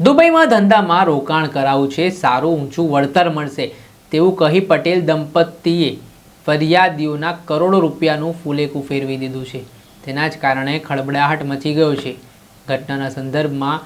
દુબઈમાં ધંધામાં રોકાણ કરાવવું છે, સારું ઊંચું વળતર મળશે. તેવું કહી પટેલ દંપતીએ ફરિયાદીઓના કરોડો રૂપિયાનું ફૂલેકું ફેરવી દીધું છે. તેના જ કારણે ખળબડાહટ મચી ગયો છે. ઘટનાના સંદર્ભમાં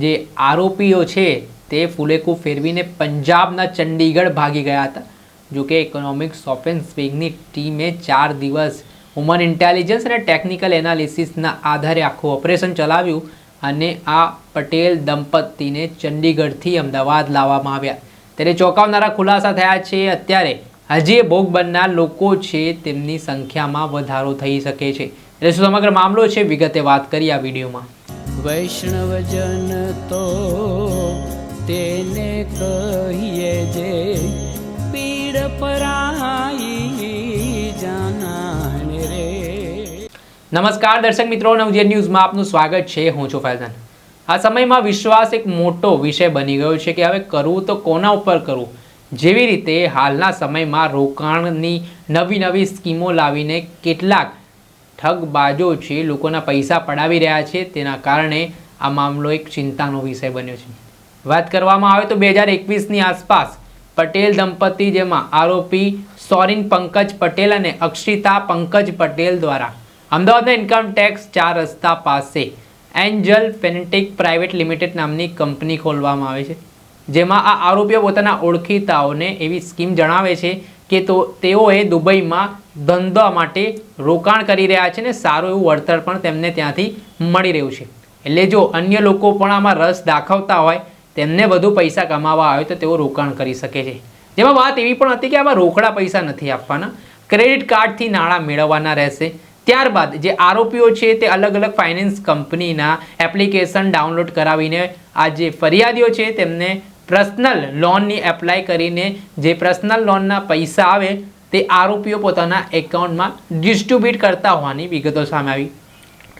જે આરોપીઓ છે, તે ફૂલેકું ફેરવીને પંજાબના ચંડીગઢ ભાગી ગયા હતા. જોકે ઇકોનોમિક્સ ઓફેન્સ વિંગની ટીમે ચાર દિવસ હ્યુમન ઇન્ટેલિજન્સ અને ટેકનિકલ એનાલિસિસના આધારે આખું ઓપરેશન ચલાવ્યું. અને આ પટેલ દંપતીને ચંડીગઢથી અમદાવાદ લાવવામાં આવ્યા. ત્યારે ચોંકાવનારા ખુલાસા થયા છે. અત્યારે હજી ભોગ બનનાર લોકો છે તેમની સંખ્યામાં વધારો થઈ શકે છે. એટલે શું સમગ્ર મામલો છે? વિગતે વાત કરી આ વિડીયોમાં. વૈષ્ણવજન તો તેને કહીએ જે પીડ પરાઈ નમસ્કાર દર્શક મિત્રો, નવજીવન ન્યૂઝમાં આપનું સ્વાગત છે. હું છું ફૈઝાન. આ સમયમાં વિશ્વાસ એક મોટો વિષય બની ગયો છે કે હવે કરવું તો કોના ઉપર કરવું? જેવી રીતે હાલના સમયમાં રોકાણની નવી નવી સ્કીમો લાવીને કેટલાક ઠગબાજો છે, લોકોના પૈસા પડાવી રહ્યા છે, તેના કારણે આ મામલો એક ચિંતાનો વિષય બન્યો છે. વાત કરવામાં આવે તો બે હજાર એકવીસની આસપાસ પટેલ દંપતી જેમાં આરોપી સોરિન પંકજ પટેલ અને અક્ષિતા પંકજ પટેલ દ્વારા અમદાવાદના ઇન્કમ ટેક્સ ચાર રસ્તા પાસે એન્જલ ફેનેટિક પ્રાઇવેટ લિમિટેડ નામની કંપની ખોલવામાં આવે છે. જેમાં આ આરોપીઓ પોતાના ઓળખીતાઓને એવી સ્કીમ જણાવે છે કે તો તેઓએ દુબઈમાં ધંધા માટે રોકાણ કરી રહ્યા છે ને સારું એવું વળતર પણ તેમને ત્યાંથી મળી રહ્યું છે. એટલે જો અન્ય લોકો પણ આમાં રસ દાખવતા હોય, તેમને વધુ પૈસા કમાવા આવે તો તેઓ રોકાણ કરી શકે છે. જેમાં વાત એવી પણ હતી કે આમાં રોકડા પૈસા નથી આપવાના. ક્રેડિટ કાર્ડથી નાણાં મેળવવાના રહેશે. ત્યારબાદ જે આરોપીઓ છે તે અલગ અલગ ફાઇનાન્સ કંપનીના એપ્લિકેશન ડાઉનલોડ કરાવીને આ જે ફરિયાદીઓ છે તેમને પર્સનલ લોનની એપ્લાય કરીને જે પર્સનલ લોનના પૈસા આવે તે આરોપીઓ પોતાના એકાઉન્ટમાં ડિસ્ટ્રીબ્યુટ કરતા હોવાની વિગતો સામે આવી.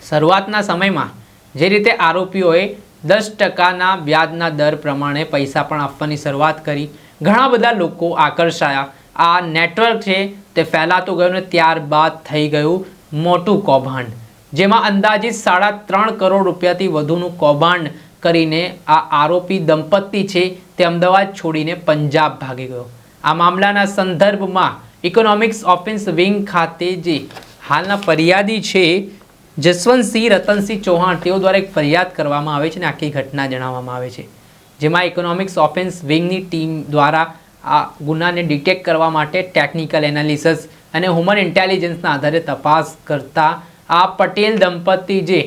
શરૂઆતના સમયમાં જે રીતે આરોપીઓએ દસ ટકાના વ્યાજના દર પ્રમાણે પૈસા પણ આપવાની શરૂઆત કરી. ઘણા બધા લોકો આકર્ષાયા. આ નેટવર્ક છે તે ફેલાતું ગયું ને ત્યારબાદ થઈ ગયું. મોટું કૌભાંડ, જેમાં અંદાજિત સાડા ત્રણ કરોડ રૂપિયાથી વધુનું કૌભાંડ કરીને આ આરોપી દંપતી છે તે અમદાવાદ છોડીને પંજાબ ભાગી ગયો. આ મામલાના સંદર્ભમાં ઇકોનોમિક્સ ઓફિસ વિંગ ખાતે જે હાલના ફરિયાદી છે, જસવંતસિંહ રતનસિંહ ચૌહાણ, તેઓ દ્વારા એક ફરિયાદ કરવામાં આવે છે અને આખી ઘટના જણાવવામાં આવે છે. જેમાં ઇકોનોમિક્સ ઓફેન્સ વિંગની ટીમ દ્વારા આ ગુનાને ડિટેક્ટ કરવા માટે ટેકનિકલ એનાલિસિસ અને હ્યુમન ઇન્ટેલિજન્સના આધારે તપાસ કરતા આ પટેલ દંપતી જે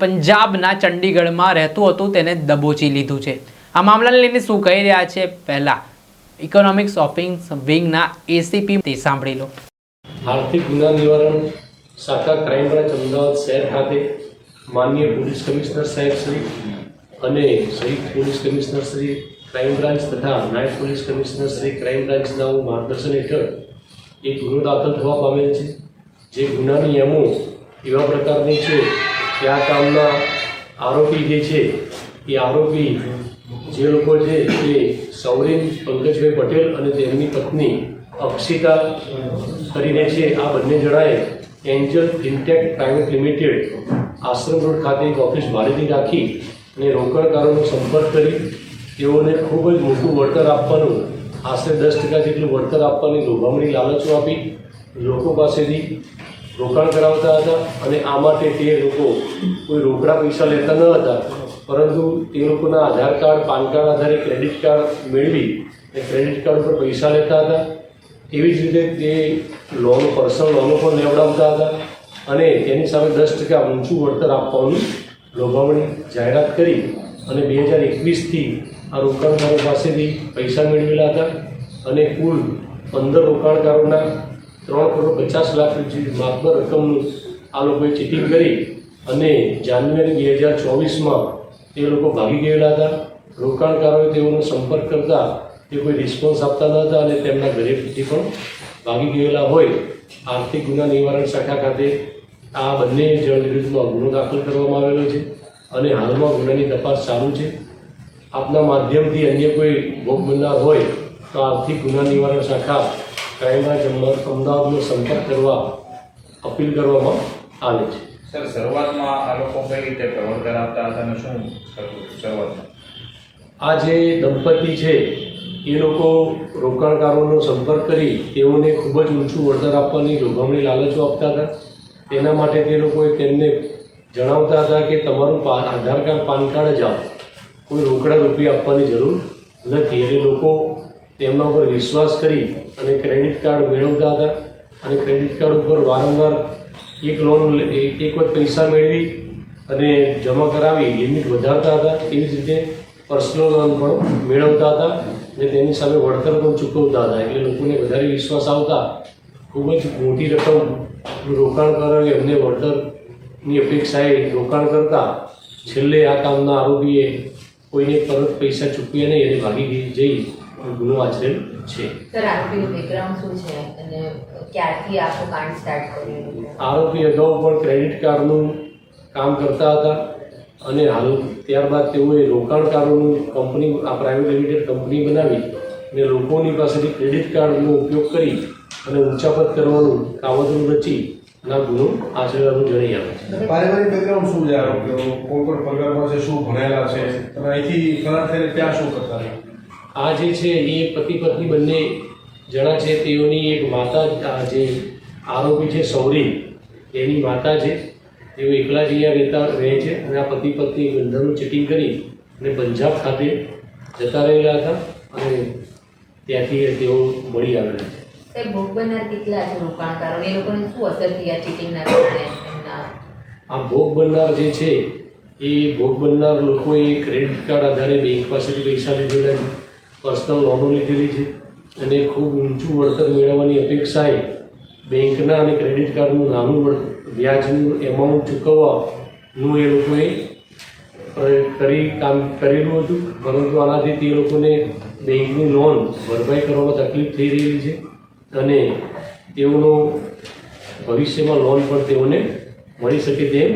પંજાબના ચંડીગઢમાં રહેતું હતું, તેને દબોચી લીધું છે. આ મામલાને લઈને શું કહી રહ્યા છે? પહેલા ઇકોનોમિક શોપિંગ વિંગના એસીપી તે સાંભળી લો. આર્થિક ગુના નિવારણ શાખા ક્રાઇમ બ્રાન્ચ અમદાવાદ શહેર ખાતે માનનીય પોલીસ કમિશનર સાહેબ શ્રી અને શહીદ police commissioner Shri crime branch તથા નાયબ પોલીસ કમિશનર શ્રી ક્રાઇમ બ્રાન્ચના માર્ગદર્શન હેઠળ એક ગુનો દાખલ થવા પામેલ છે. જે ગુનાની નિયમો એવા પ્રકારની છે કે આ કામના આરોપી જે છે, એ આરોપી જે લોકો છે તે સૌરેન પંકજભાઈ પટેલ અને તેમની પત્ની અક્ષિતા કરીને છે. આ બંને જણાએ Angel Fintech private limited Ashram road ખાતે એક ઓફિસ ભાડેથી રાખી અને રોકાણકારોનો સંપર્ક કરી. તેઓને ખૂબ જ મોટું વળતર આપવાનું આશરે દસ ટકા જેટલું વળતર આપવાની લોભામણી લાલચો આપી લોકો પાસેથી રોકાણ કરાવતા હતા અને આ માટે તે લોકો કોઈ રોકડા પૈસા લેતા ન હતા. પરંતુ તે લોકોના આધાર કાર્ડ, પાન કાર્ડ આધારે ક્રેડિટ કાર્ડ મેળવી અને ક્રેડિટ કાર્ડ ઉપર પૈસા લેતા હતા. એવી જ રીતે તે લોન, પર્સનલ લોનો પણ લેવડાવતા હતા અને તેની સામે દસ ટકા ઊંચું વળતર આપવાનું લોભામણી જાહેરાત કરી અને બે હજાર એકવીસથી આ રોકાણકારો પાસેથી પૈસા મેળવેલા હતા અને કુલ પંદર રોકાણકારોના ત્રણ કરોડ પચાસ લાખ જેવી રકમનું આ લોકોએ ચીટિંગ કરી અને જાન્યુઆરી બે હજાર ચોવીસમાં તે લોકો ભાગી ગયેલા હતા. રોકાણકારોએ તેઓનો સંપર્ક કરતા તે કોઈ રિસ્પોન્સ આપતા ન હતા અને તેમના ઘરેથી પણ ભાગી ગયેલા હોય. આર્થિક ગુના નિવારણ શાખા ખાતે આ બંને જણ વિરુદ્ધમાં ગુનો દાખલ કરવામાં આવેલો છે અને હાલમાં ગુનાની તપાસ ચાલુ છે. આપના માધ્યમથી અન્ય કોઈ ભોગ બનનાર હોય તો આર્થિક ગુના નિવારણ શાખા ક્રાઇમના અમદાવાદ- અમદાવાદનો સંપર્ક કરવા અપીલ કરવામાં આવે છે. સર શરૂઆતમાં આ લોકો કઈ રીતે પ્રવણ કરાવતા હતા અને શું શરૂઆતમાં? આ જે દંપતી છે એ લોકો રોકાણકારોનો સંપર્ક કરી તેઓને ખૂબ જ ઊંચું વળતર આપવાની લોભામણી લાલચો આપતા હતા. તેના માટે તે લોકોએ તેમને જણાવતા હતા કે તમારું આધાર કાર્ડ પાન કાર્ડ જ આપો. કોઈ રોકડા રૂપિયા આપવાની જરૂર નથી. એટલે લોકો તેમના ઉપર વિશ્વાસ કરી અને ક્રેડિટ કાર્ડ મેળવતા હતા અને ક્રેડિટ કાર્ડ ઉપર વારંવાર એક લોન એક વખત પૈસા મેળવી અને જમા કરાવી લિમિટ વધારતા હતા. એવી જ રીતે પર્સનલ લોન પણ મેળવતા હતા અને તેની સામે વળતર પણ ચૂકવતા હતા. એટલે લોકોને વધારે વિશ્વાસ આવતા ખૂબ જ મોટી રકમ કરાવી એમને વળતરની અપેક્ષાએ રોકાણ કરતા છેલ્લે આ કામના આરોપીએ કોઈને પરત પૈસા ચૂકવ્યા નહીં અને ભાગી જઈ ગુનો આચરેલ છે. સર આરોપીનું બેકગ્રાઉન્ડ શું છે? અને ક્યારથી આખું કાંડ સ્ટાર્ટ કર્યું આરોપી અગાઉ પણ ક્રેડિટ કાર્ડનું કામ કરતા હતા અને હાલ ત્યારબાદ તેઓએ રોકાણકારોનું કંપની આ પ્રાઇવેટ લિમિટેડ કંપની બનાવી અને લોકોની પાસેથી ક્રેડિટ કાર્ડનો ઉપયોગ કરી અને ઊંચાપત કરવાનું કાવતરું રચી અને આ ગુનો આચરવાનું જણાઈ આવે છે. પારિવારિક બેકગ્રાઉન્ડ શું છે આરોપીઓ કોણ કોણ પગારમાં છે શું ભણેલા છે? અહીંથી ફરાર થઈને ત્યાં શું કરતા આ જે છે એ પતિ પત્ની બંને જણા છે તેઓની એક માતા જે આરોપી છે સૌરી એની માતા છે. તેઓ એકલા જ અહીંયા રહેતા રહે છે અને આ પતિ પત્ની બંધાનું ચીટિંગ કરી અને પંજાબ ખાતે જતા રહેલા હતા અને ત્યાંથી તેઓ મળી આવેલા છે. સાહેબ, ભોગ બનનાર કેટલા છે રોકાણકારો? એ લોકોને શું અસર થઈ આ ચીટિંગના કારણે આ ભોગ બનનાર જે છે, એ ભોગ બનનાર લોકોએ ક્રેડિટ કાર્ડ આધારે બેંક પાસેથી પૈસા લીધેલા છે. પર્સનલ લોનો લીધેલી છે. અને ખૂબ ઊંચું વળતર મેળવવાની અપેક્ષાએ બેંકના અને ક્રેડિટ કાર્ડનું નાનું વ્યાજનું એમાઉન્ટ ચૂકવવાનું એ લોકોએ કરી કામ કરેલું હતું. પરંતુ આનાથી તે લોકોને બેંકની લોન ભરપાઈ કરવામાં તકલીફ થઈ રહેલી છે. અને તેઓનો ભવિષ્યમાં લોન પણ તેઓને મળી શકે તેમ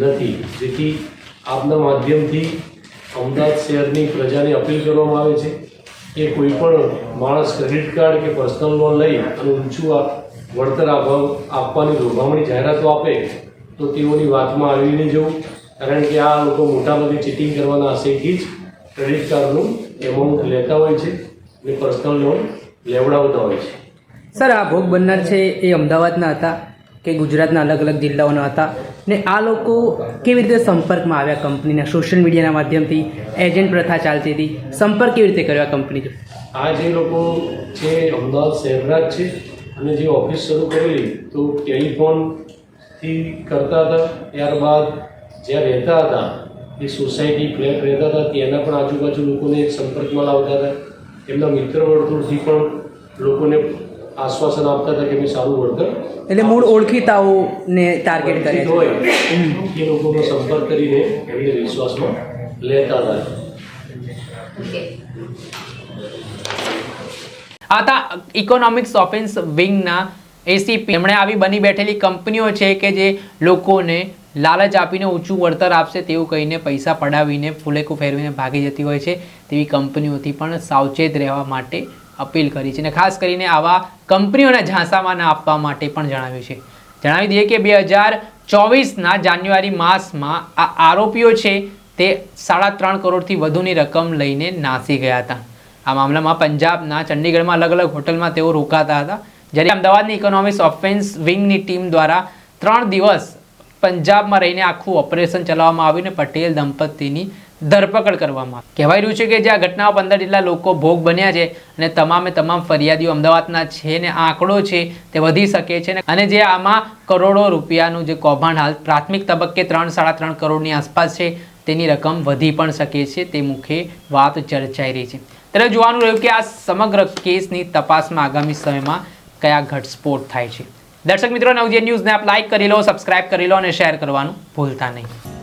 નથી. જેથી આપના માધ્યમથી અમદાવાદ શહેરની પ્રજાને અપીલ કરવામાં આવે છે કે કોઈ પણ માણસ ક્રેડિટ કાર્ડ કે પર્સનલ લોન લઈ અને ઊંચું વળતર આપવા આપવાની લોભામણી જાહેરાતો આપે, તો તેઓની વાતમાં આવી નહીં જવું. કારણ કે આ લોકો મોટાભાગે ચીટિંગ કરવાના આશયથી જ ક્રેડિટ કાર્ડનું એમાઉન્ટ લેતા હોય છે અને પર્સનલ લોન લેવડાવતા હોય છે. સર, આ ભોગ બનનાર છે એ અમદાવાદના હતા કે ગુજરાતના અલગ અલગ જિલ્લાઓના હતા ને આ લોકો કેવી રીતે સંપર્કમાં આવ્યા કંપનીના? સોશિયલ મીડિયાના માધ્યમથી એજન્ટ પ્રથા ચાલતી હતી. સંપર્ક કેવી રીતે કર્યો આ કંપની? આ જે લોકો છે, અમદાવાદ શહેરના જ છે અને જે ઓફિસ શરૂ કરેલી, તો ટેલિફોનથી કરતા હતા. ત્યારબાદ જ્યાં રહેતા હતા, એ સોસાયટી ફ્લેટ રહેતા હતા. ત્યાંના પણ આજુબાજુ લોકોને સંપર્કમાં લાવતા હતા. એમના મિત્ર વર્તુળથી પણ લોકોને આશ્વાસન આપતા હતા કે અમે સારું વળતર એટલે મૂળ ઓળખીતાઓને ટાર્ગેટ કરે હોય એ લોકોનો સંપર્ક કરીને એમને વિશ્વાસમાં લેતા હતા. આ હતા ઇકોનોમિક્સ ઓફિસ વિંગના એસીપી એમણે આવી બની બેઠેલી કંપનીઓ છે કે જે લોકોને લાલચ આપીને ઊંચું વળતર આપશે તેવું કહીને પૈસા પડાવીને ફૂલેકું ફેરવીને ભાગી જતી હોય છે તેવી કંપનીઓથી પણ સાવચેત રહેવા માટે અપીલ કરી છે અને ખાસ કરીને આવા કંપનીઓને ઝાંસામાં ના આપવા માટે પણ જણાવ્યું છે. જણાવી દઈએ કે બે હજાર ચોવીસના જાન્યુઆરી માસમાં આ આરોપીઓ છે તે સાડા ત્રણ કરોડથી વધુની રકમ લઈને નાસી ગયા હતા. આ મામલામાં પંજાબના ચંડીગઢમાં અલગ અલગ હોટલમાં તેઓ રોકાતા હતા. જ્યારે અમદાવાદની ઇકોનોમિક્સ ઓફેન્સ વિંગની ટીમ દ્વારા ત્રણ દિવસ પંજાબમાં રહીને આખું ઓપરેશન ચલાવવામાં આવ્યું અને પટેલ દંપતીની ધરપકડ કરવામાં. કહેવાય રહ્યું છે કે જે આ ઘટનાઓ પંદર જેટલા લોકો ભોગ બન્યા છે અને તમામે તમામ ફરિયાદીઓ અમદાવાદના છે ને આંકડો છે તે વધી શકે છે અને જે આમાં કરોડો રૂપિયાનું જે કૌભાંડ હાલ પ્રાથમિક તબક્કે ત્રણ, સાડા ત્રણ કરોડની આસપાસ છે, તેની રકમ વધી પણ શકે છે, તે મુખે વાત ચર્ચાઈ રહી છે. ત્યારે જોવાનું રહ્યું કે આ સમગ્ર કેસની તપાસમાં આગામી સમયમાં કયા ઘટસ્ફોટ થાય છે. દર્શક મિત્રો, નવજીવન ન્યૂઝને આપ લાઇક કરી લો સબસ્ક્રાઇબ કરી લો અને શેર કરવાનું ભૂલતા નહીં.